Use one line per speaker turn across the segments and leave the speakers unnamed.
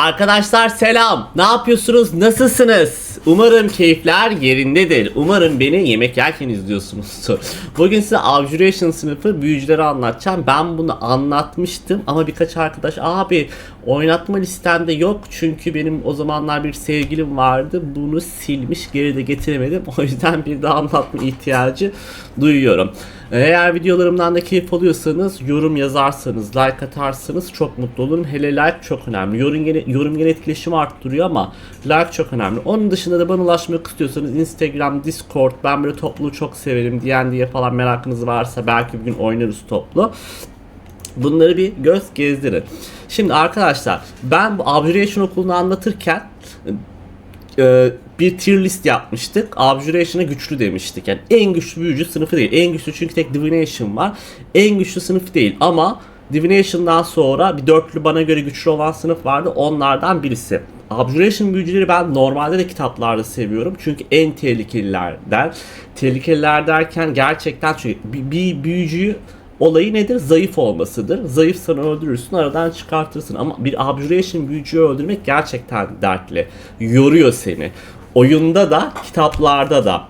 Arkadaşlar selam. Ne yapıyorsunuz? Nasılsınız? Umarım keyifler yerindedir. Umarım beni yemek yerken izliyorsunuzdur. Bugün size Abjuration sınıfı büyücüleri anlatacağım. Ben bunu anlatmıştım ama birkaç arkadaş abi oynatma listemde yok çünkü benim o zamanlar bir sevgilim vardı. Bunu silmiş geri de getiremedim. O yüzden bir daha anlatma ihtiyacı duyuyorum. Eğer videolarımdan da keyif alıyorsanız yorum yazarsanız, like atarsanız çok mutlu olurum. Hele like çok önemli. Yorum gene, yorum gene etkileşimi arttırıyor ama like çok önemli. Onun dışında da bana ulaşmak istiyorsanız Instagram, Discord, ben böyle topluluğu çok severim. D&D'ye falan merakınız varsa belki bir gün oynarız toplu. Bunları bir göz gezdirin. Şimdi arkadaşlar ben bu Abjuration okulunu anlatırken e, bir tier list yapmıştık. Abjuration'a güçlü demiştik. Yani en güçlü büyücü sınıfı değil. En güçlü çünkü tek Divination var. En güçlü sınıf değil ama Divination'dan sonra bir dörtlü bana göre güçlü olan sınıf vardı. Onlardan birisi. Abjuration büyücüleri ben normalde de kitaplarda seviyorum. Çünkü en tehlikelilerden. Tehlikeliler derken gerçekten çünkü bir, bir büyücüyü olayı nedir? Zayıf olmasıdır. Zayıfsan öldürürsün, aradan çıkartırsın. Ama bir Abjuration büyücüyü öldürmek gerçekten dertli. Yoruyor seni. Oyunda da, kitaplarda da.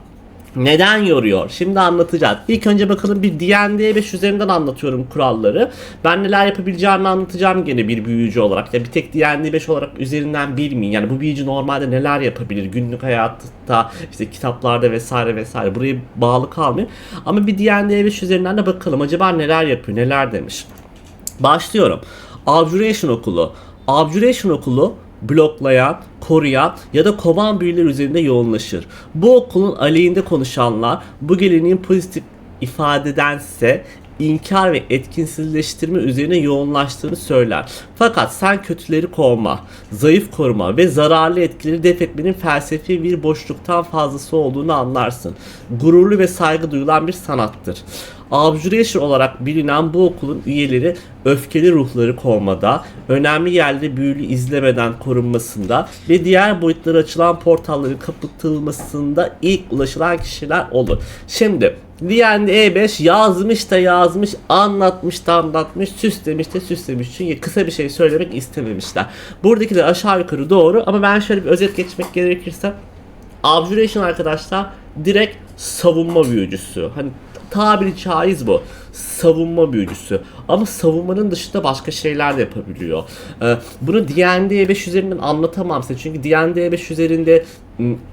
Neden yoruyor? Şimdi anlatacağız. İlk önce bakalım bir D&D 5 üzerinden anlatıyorum kuralları. Ben neler yapabileceğimi anlatacağım gene bir büyücü olarak. Ya bir tek D&D 5 olarak üzerinden bilmeyin. Yani bu büyücü normalde neler yapabilir? Günlük hayatta, işte kitaplarda vesaire vesaire. Buraya bağlı kalmayın. Ama bir D&D 5 üzerinden de bakalım. Acaba neler yapıyor? Neler demiş? Başlıyorum. Abjuration okulu. Abjuration okulu bloklayan, koruyan ya da kovan büyüler üzerinde yoğunlaşır. Bu okulun aleyhinde konuşanlar bu geleneğin pozitif ifadedense inkar ve etkinsizleştirme üzerine yoğunlaştığını söyler. Fakat sen kötüleri kovma, zayıf koruma ve zararlı etkileri def etmenin felsefi bir boşluktan fazlası olduğunu anlarsın. Gururlu ve saygı duyulan bir sanattır. Abjuration olarak bilinen bu okulun üyeleri öfkeli ruhları kovmada, önemli yerleri büyülü izlemeden korunmasında ve diğer boyutlara açılan portalların kapatılmasında ilk ulaşılan kişiler olur. Şimdi D&D E5 yazmış da yazmış, anlatmış da anlatmış, süslemiş de süslemiş. Çünkü kısa bir şey söylemek istememişler. Buradakiler aşağı yukarı doğru ama ben şöyle bir özet geçmek gerekirse Abjuration arkadaşlar direkt savunma büyücüsü. Hani tabiri caiz bu. Savunma büyücüsü. Ama savunmanın dışında başka şeyler de yapabiliyor. Ee, bunu D&D 5 üzerinden anlatamam size. Çünkü D&D 5 üzerinde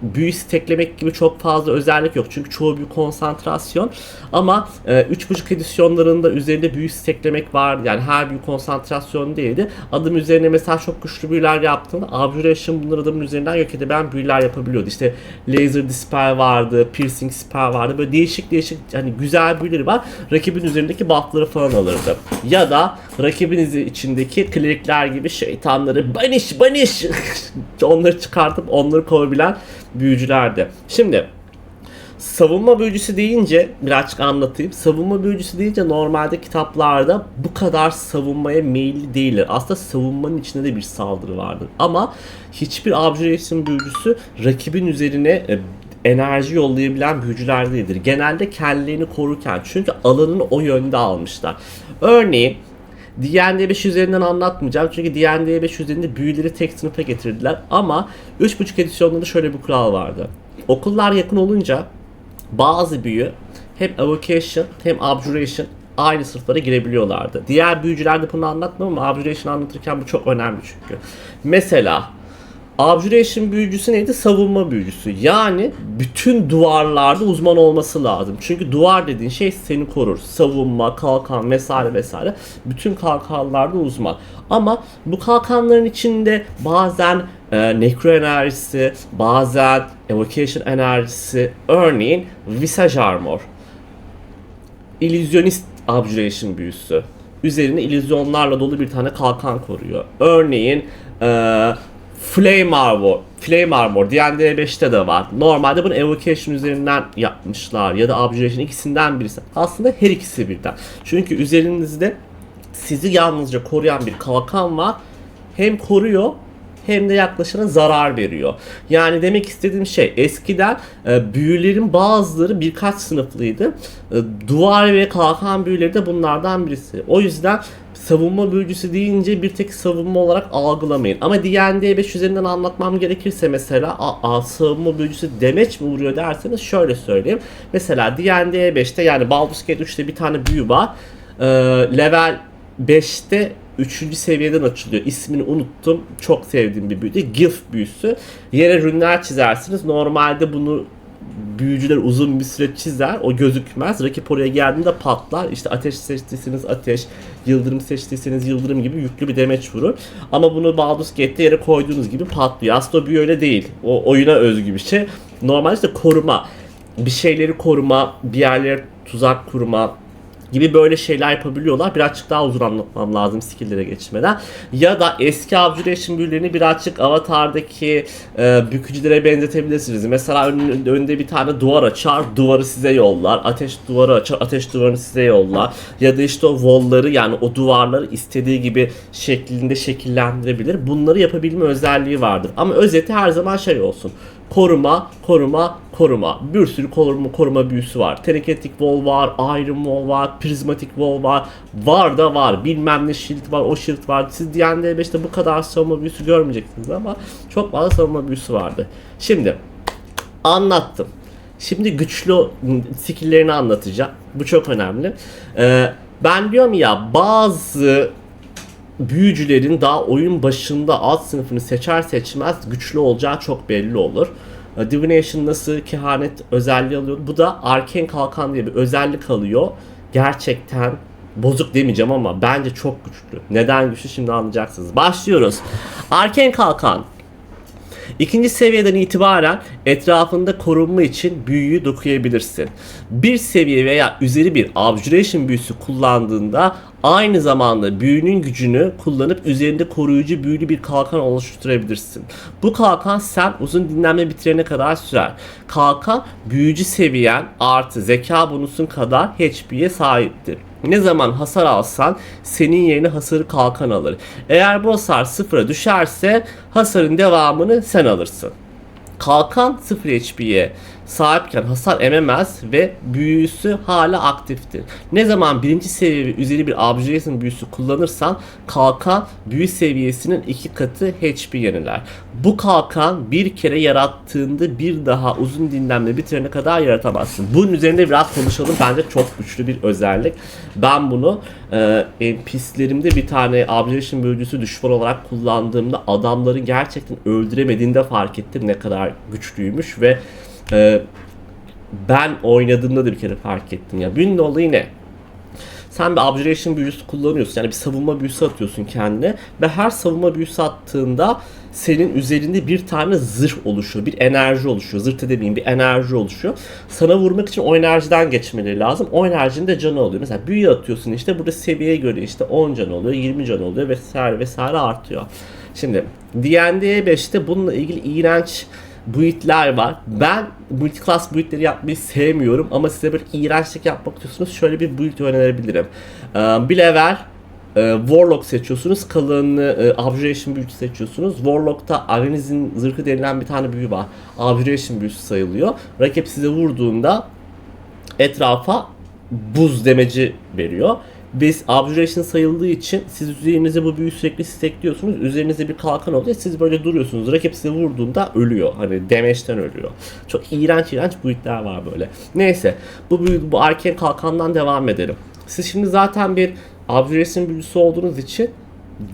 büyü steklemek gibi çok fazla özellik yok. Çünkü çoğu büyü konsantrasyon. Ama e, 3.5 edisyonlarında üzerinde büyü steklemek var. Yani her büyü konsantrasyon değildi. Adım üzerine mesela çok güçlü büyüler yaptığında Abjuration bunları adamın üzerinden yok edebilen büyüler yapabiliyordu. İşte Laser Dispel vardı, Piercing Spell vardı. Böyle değişik değişik hani güzel büyüleri var. Rakibin üzerindeki buffları falan alırdı. Ya da rakibin içindeki klerikler gibi şeytanları banish banish onları çıkartıp onları kovabilen büyücülerdi. Şimdi savunma büyücüsü deyince birazcık anlatayım. Savunma büyücüsü deyince normalde kitaplarda bu kadar savunmaya meyilli değiller. Aslında savunmanın içinde de bir saldırı vardır. Ama hiçbir Abjuration büyücüsü rakibin üzerine e, enerji yollayabilen büyücüler değildir. Genelde kendilerini korurken çünkü alanını o yönde almışlar. Örneğin D&D 5 üzerinden anlatmayacağım çünkü D&D 5 üzerinde büyüleri tek sınıfa getirdiler ama 3.5 edisyonunda da şöyle bir kural vardı. Okullar yakın olunca bazı büyü hem evocation hem abjuration aynı sınıflara girebiliyorlardı. Diğer büyücülerde bunu anlatmam ama abjuration anlatırken bu çok önemli çünkü. Mesela Abjuration büyücüsü neydi? Savunma büyücüsü. Yani bütün duvarlarda uzman olması lazım. Çünkü duvar dediğin şey seni korur. Savunma, kalkan vesaire vesaire. Bütün kalkanlarda uzman. Ama bu kalkanların içinde bazen e, nekro enerjisi, bazen evocation enerjisi, örneğin visage armor, illüzyonist abjuration büyüsü. Üzerine illüzyonlarla dolu bir tane kalkan koruyor. Örneğin e, Flame Armor, Flame Armor D&D 5'te de var. Normalde bunu Evocation üzerinden yapmışlar ya da Abjuration ikisinden birisi. Aslında her ikisi birden. Çünkü üzerinizde sizi yalnızca koruyan bir kalkan var. Hem koruyor hem de yaklaşana zarar veriyor. Yani demek istediğim şey eskiden e, büyülerin bazıları birkaç sınıflıydı. E, duvar ve kalkan büyüleri de bunlardan birisi. O yüzden savunma büyücüsü deyince bir tek savunma olarak algılamayın. Ama D&D 5 üzerinden anlatmam gerekirse mesela a, a, savunma büyücüsü demeç mi vuruyor derseniz şöyle söyleyeyim. Mesela D&D 5'te yani Baldur's Gate 3'te bir tane büyü var. Ee, level 5'te 3. seviyeden açılıyor. İsmini unuttum. Çok sevdiğim bir büyüdü. Gilf büyüsü. Yere rünler çizersiniz. Normalde bunu büyücüler uzun bir süre çizer. O gözükmez. Rakip oraya geldiğinde patlar. İşte ateş seçtiyseniz ateş, yıldırım seçtiyseniz yıldırım gibi yüklü bir demeç vurur. Ama bunu Baldur's Gate'de yere koyduğunuz gibi patlıyor. Aslında büyü öyle değil. O oyuna özgü bir şey. Normalde işte koruma. Bir şeyleri koruma, bir yerlere tuzak kurma, gibi böyle şeyler yapabiliyorlar. Birazcık daha uzun anlatmam lazım skill'lere geçmeden. Ya da eski Abjuration büyülerini birazcık Avatar'daki e, bükücülere benzetebilirsiniz. Mesela önünde, önünde bir tane duvar açar, duvarı size yollar. Ateş duvarı açar, ateş duvarını size yollar. Ya da işte o wall'ları yani o duvarları istediği gibi şeklinde şekillendirebilir. Bunları yapabilme özelliği vardır. Ama özeti her zaman şey olsun koruma, koruma, koruma. Bir sürü koruma, koruma büyüsü var. Telekinetic wall var, iron wall var, prismatic wall var. Var da var. Bilmem ne shield var, o shield var. Siz D&D 5'te bu kadar savunma büyüsü görmeyeceksiniz ama çok fazla savunma büyüsü vardı. Şimdi anlattım. Şimdi güçlü skill'lerini anlatacağım. Bu çok önemli. Ee, ben diyorum ya bazı büyücülerin daha oyun başında alt sınıfını seçer seçmez güçlü olacağı çok belli olur. E, Divination nasıl kehanet özelliği alıyor. Bu da Arcane Kalkan diye bir özellik alıyor. Gerçekten bozuk demeyeceğim ama bence çok güçlü. Neden güçlü şimdi anlayacaksınız. Başlıyoruz. Arcane Kalkan İkinci seviyeden itibaren etrafında korunma için büyüyü dokuyabilirsin. Bir seviye veya üzeri bir Abjuration büyüsü kullandığında aynı zamanda büyünün gücünü kullanıp üzerinde koruyucu büyülü bir kalkan oluşturabilirsin. Bu kalkan sen uzun dinlenme bitirene kadar sürer. Kalkan büyücü seviyen artı zeka bonusun kadar HP'ye sahiptir. Ne zaman hasar alsan senin yerine hasarı kalkan alır. Eğer bu hasar sıfıra düşerse hasarın devamını sen alırsın. Kalkan 0 HP'ye sahipken hasar ememez ve büyüsü hala aktiftir. Ne zaman birinci seviye üzeri bir Abjuration büyüsü kullanırsan kalkan büyü seviyesinin iki katı HP yeniler. Bu kalkan bir kere yarattığında bir daha uzun dinlenme bitirene kadar yaratamazsın. Bunun üzerinde biraz konuşalım. Bence çok güçlü bir özellik. Ben bunu e, NPC'lerimde bir tane Abjuration büyücüsü düşman olarak kullandığımda adamları gerçekten öldüremediğinde fark ettim ne kadar güçlüymüş ve ee, ben oynadığımda da bir kere fark ettim ya. Büyünün olayı ne? Sen bir abjuration büyüsü kullanıyorsun. Yani bir savunma büyüsü atıyorsun kendine. Ve her savunma büyüsü attığında senin üzerinde bir tane zırh oluşuyor. Bir enerji oluşuyor. Zırh demeyeyim bir enerji oluşuyor. Sana vurmak için o enerjiden geçmeleri lazım. O enerjinin de canı oluyor. Mesela büyü atıyorsun işte burada seviyeye göre işte 10 can oluyor, 20 can oluyor vesaire vesaire artıyor. Şimdi D&D 5'te bununla ilgili iğrenç buitler var. Ben multiclass buitleri yapmayı sevmiyorum ama size bir iğrençlik yapmak istiyorsunuz şöyle bir build önerebilirim. Ee, bir level e, Warlock seçiyorsunuz. Kalınını e, Abjuration büyücü seçiyorsunuz. Warlock'ta Areniz'in zırhı denilen bir tane büyü var. Abjuration büyüsü sayılıyor. Rakip size vurduğunda etrafa buz demeci veriyor. Biz abjuration sayıldığı için siz üzerinize bu büyü sürekli stekliyorsunuz. Üzerinizde bir kalkan oluyor. Siz böyle duruyorsunuz. Rakip size vurduğunda ölüyor. Hani demeçten ölüyor. Çok iğrenç iğrenç buitler var böyle. Neyse. Bu büyü, bu arken kalkandan devam edelim. Siz şimdi zaten bir abjuration büyüsü olduğunuz için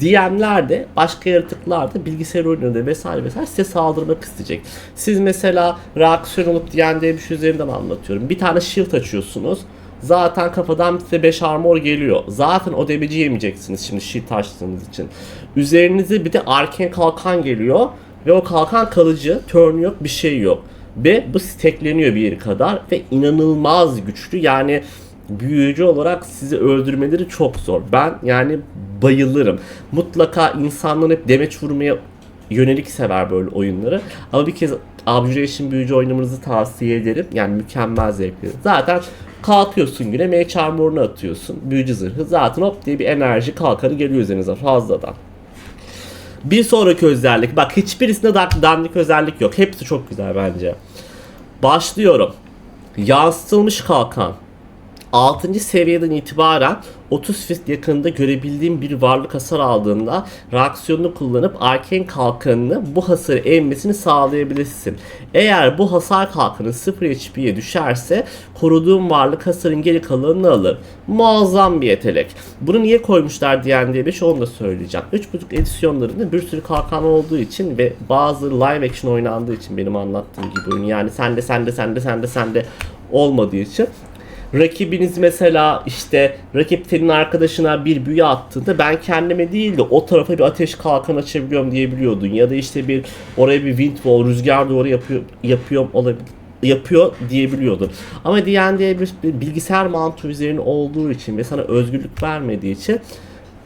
DM'ler de başka yaratıklar da bilgisayar oyununda vesaire vesaire size saldırmak isteyecek. Siz mesela reaksiyon olup D&D bir şey üzerinden anlatıyorum. Bir tane shield açıyorsunuz. Zaten kafadan size 5 armor geliyor. Zaten o damage'i yemeyeceksiniz şimdi shield açtığınız için. Üzerinize bir de arken kalkan geliyor. Ve o kalkan kalıcı, turn yok, bir şey yok. Ve bu stackleniyor bir yeri kadar ve inanılmaz güçlü. Yani büyücü olarak sizi öldürmeleri çok zor. Ben yani bayılırım. Mutlaka insanların hep demeç vurmaya yönelik sever böyle oyunları. Ama bir kez Abjuration büyücü oynamanızı tavsiye ederim. Yani mükemmel zevkli. Zaten kalkıyorsun güne armor'unu atıyorsun. Büyücü zırhı. Zaten hop diye bir enerji kalkanı geliyor üzerinize fazladan. Bir sonraki özellik. Bak hiçbirisinde dandik özellik yok. Hepsi çok güzel bence. Başlıyorum. Yansıtılmış kalkan. 6. seviyeden itibaren 30 fit yakınında görebildiğim bir varlık hasar aldığında reaksiyonunu kullanıp arcane kalkanını bu hasarı emmesini sağlayabilirsin. Eğer bu hasar kalkanı 0 HP'ye düşerse koruduğum varlık hasarın geri kalanını alır. Muazzam bir yetenek. Bunu niye koymuşlar D&D 5 onu da söyleyeceğim. 3.5 edisyonlarında bir sürü kalkan olduğu için ve bazı live action oynandığı için benim anlattığım gibi oyun yani sende sende sende sende sende olmadığı için rakibiniz mesela işte rakip senin arkadaşına bir büyü attığında ben kendime değil de o tarafa bir ateş kalkan açabiliyorum diyebiliyordun ya da işte bir oraya bir wind wall rüzgar duvarı yapıyor yapıyorum olabilir yapıyor diyebiliyordun. Ama D&D bir, bilgisayar mantığı üzerine olduğu için ve sana özgürlük vermediği için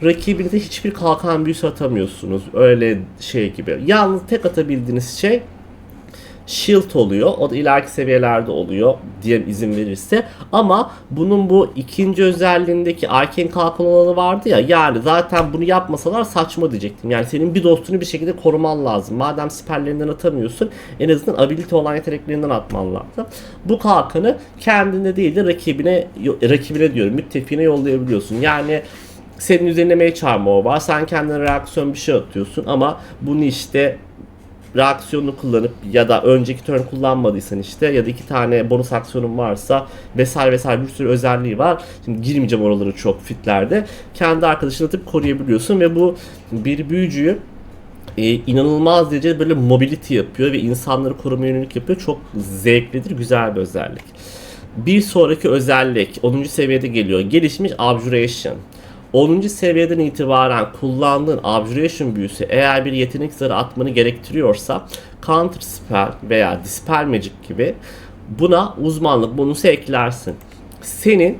rakibinize hiçbir kalkan büyüsü atamıyorsunuz. Öyle şey gibi. Yalnız tek atabildiğiniz şey shield oluyor. O da ileriki seviyelerde oluyor diye izin verirse. Ama bunun bu ikinci özelliğindeki Arcane kalkan olanı vardı ya. Yani zaten bunu yapmasalar saçma diyecektim. Yani senin bir dostunu bir şekilde koruman lazım. Madem siperlerinden atamıyorsun en azından ability olan yeteneklerinden atman lazım. Bu kalkanı kendine değil de rakibine rakibine diyorum müttefiğine yollayabiliyorsun. Yani senin üzerine mage armor var. Sen kendine reaksiyon bir şey atıyorsun ama bunu işte reaksiyonunu kullanıp ya da önceki turn kullanmadıysan işte ya da iki tane bonus aksiyonun varsa vesaire vesaire bir sürü özelliği var. Şimdi girmeyeceğim oraları çok fitlerde. Kendi arkadaşını atıp koruyabiliyorsun ve bu bir büyücüyü e, inanılmaz derece böyle mobility yapıyor ve insanları korumaya yönelik yapıyor. Çok zevklidir, güzel bir özellik. Bir sonraki özellik 10. seviyede geliyor. Gelişmiş Abjuration. 10. seviyeden itibaren kullandığın Abjuration büyüsü eğer bir yetenek zarı atmanı gerektiriyorsa Counter Spell veya Dispel Magic gibi buna uzmanlık bonusu eklersin. Senin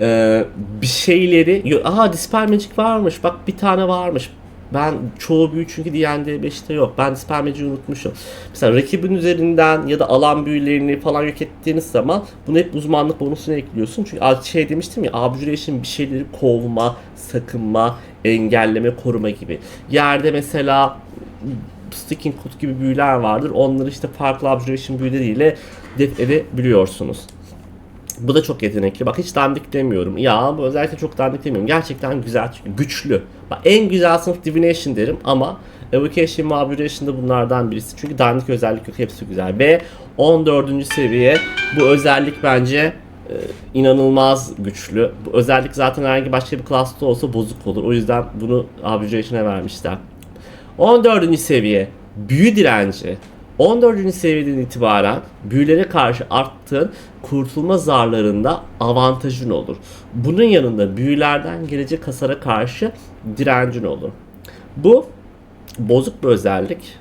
e, bir şeyleri aha Dispel Magic varmış bak bir tane varmış ben çoğu büyü çünkü D&D 5'te yok. Ben Dispel Magic'i unutmuşum. Mesela rakibin üzerinden ya da alan büyülerini falan yok ettiğiniz zaman bunu hep uzmanlık bonusuna ekliyorsun. Çünkü şey demiştim ya Abjuration bir şeyleri kovma, sakınma, engelleme, koruma gibi. Yerde mesela Sticking Kut gibi büyüler vardır. Onları işte farklı Abjuration büyüleriyle def edebiliyorsunuz. Bu da çok yetenekli. Bak hiç dandik demiyorum. Ya bu özellikle çok dandik demiyorum. Gerçekten güzel çünkü güçlü. Bak en güzel sınıf Divination derim ama Evocation ve Abjuration da bunlardan birisi. Çünkü dandik özellik yok. Hepsi güzel. Ve 14. seviye bu özellik bence e, inanılmaz güçlü. Bu özellik zaten herhangi başka bir klasta olsa bozuk olur. O yüzden bunu Abjuration'a vermişler. 14. seviye büyü direnci. 14. seviyeden itibaren büyülere karşı arttığın kurtulma zarlarında avantajın olur. Bunun yanında büyülerden gelecek hasara karşı direncin olur. Bu bozuk bir özellik.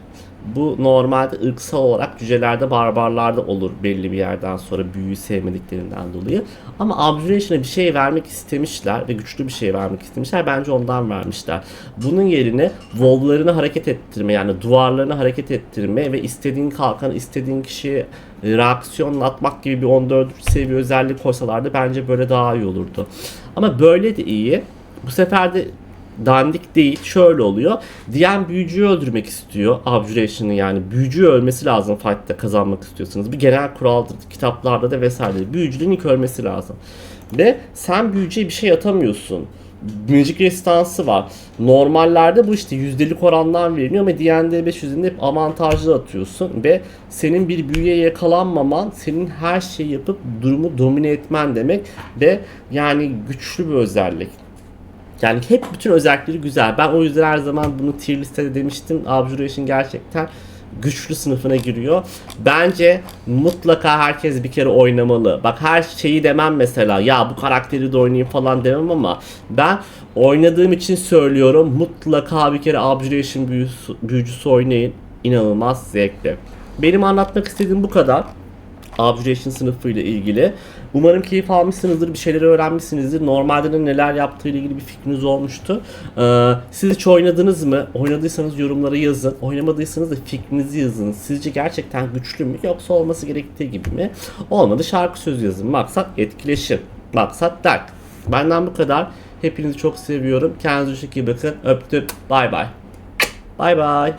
Bu normalde ırksal olarak cücelerde, barbarlarda olur belli bir yerden sonra büyüyü sevmediklerinden dolayı. Ama Abjuration'a bir şey vermek istemişler ve güçlü bir şey vermek istemişler. Bence ondan vermişler. Bunun yerine vollarını hareket ettirme yani duvarlarını hareket ettirme ve istediğin kalkan istediğin kişiye reaksiyonla atmak gibi bir 14 seviye özellik koysalardı bence böyle daha iyi olurdu. Ama böyle de iyi. Bu sefer de dandik değil. Şöyle oluyor. Diyen büyücüyü öldürmek istiyor. Abjuration'ı yani. Büyücüyü ölmesi lazım fight'ta kazanmak istiyorsanız. Bir genel kuraldır. Kitaplarda da vesaire. Büyücünün ilk ölmesi lazım. Ve sen büyücüye bir şey atamıyorsun. Magic restansı var. Normallerde bu işte yüzdelik orandan veriliyor ama D&D 500'ünde hep avantajlı atıyorsun ve senin bir büyüye yakalanmaman senin her şeyi yapıp durumu domine etmen demek ve yani güçlü bir özellik. Yani hep bütün özellikleri güzel. Ben o yüzden her zaman bunu tier listede demiştim. Abjuration gerçekten güçlü sınıfına giriyor. Bence mutlaka herkes bir kere oynamalı. Bak her şeyi demem mesela. Ya bu karakteri de oynayayım falan demem ama ben oynadığım için söylüyorum. Mutlaka bir kere Abjuration büyüsü, büyücüsü oynayın. İnanılmaz zevkli. Benim anlatmak istediğim bu kadar. Abjuration sınıfıyla ilgili. Umarım keyif almışsınızdır, bir şeyler öğrenmişsinizdir. Normalde de neler yaptığı ile ilgili bir fikriniz olmuştu. Ee, siz hiç oynadınız mı? Oynadıysanız yorumlara yazın. Oynamadıysanız da fikrinizi yazın. Sizce gerçekten güçlü mü yoksa olması gerektiği gibi mi? Olmadı şarkı sözü yazın. Maksat etkileşim. Maksat dert. Benden bu kadar. Hepinizi çok seviyorum. Kendinize çok iyi bakın. Öptüm. Bay bay. Bay bay.